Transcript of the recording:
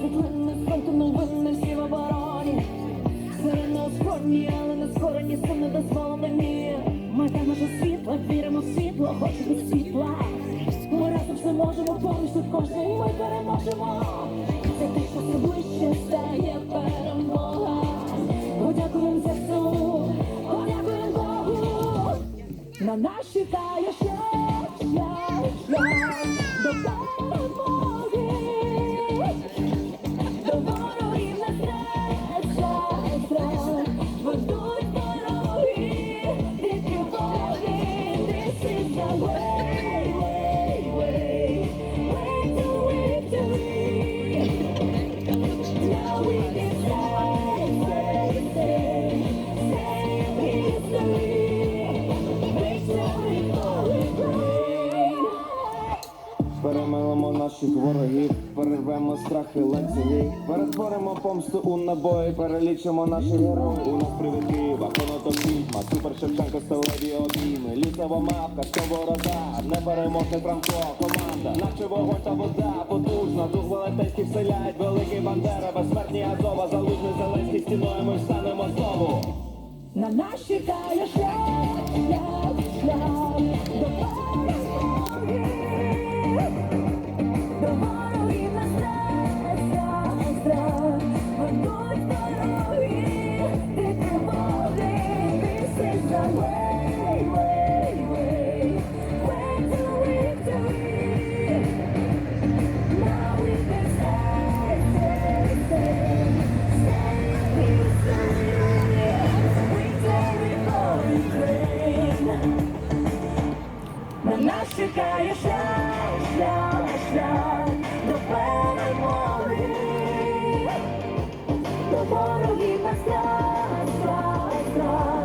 світлини, спонтану винни всі в обороні. Сирена озброєні, але не скорені, сум не дозволені. Мета наша світла, віримо в світло, хочемо світла. Ми разом все можемо, повністю кожен ми переможемо. Це те, що все ближче стає перемога. Подякуємо ЗСУ, подякуємо Богу. На нас чекає шлях, шлях, шлях до перемоги. Перемелимо наших ворогів, перервемо страхи ланцюги, перетворимо помсту у набої, перелічимо наших героїв. У нас конотом відьма, супер Шевченко, сталеві обійми, лісова мавка, сковорода, непереможний Франко, команда, наче вогонь та вода, потужна, дух велетенських вселяють, великий бандера, безсмертні Азова, залужний Зеленський стіною ми встанемо знову. На нас чекає шлях, шлях, шлях. До нас чекає шлях, шлях, шлях до перемоги, до ворогів на страх, ведуть дороги.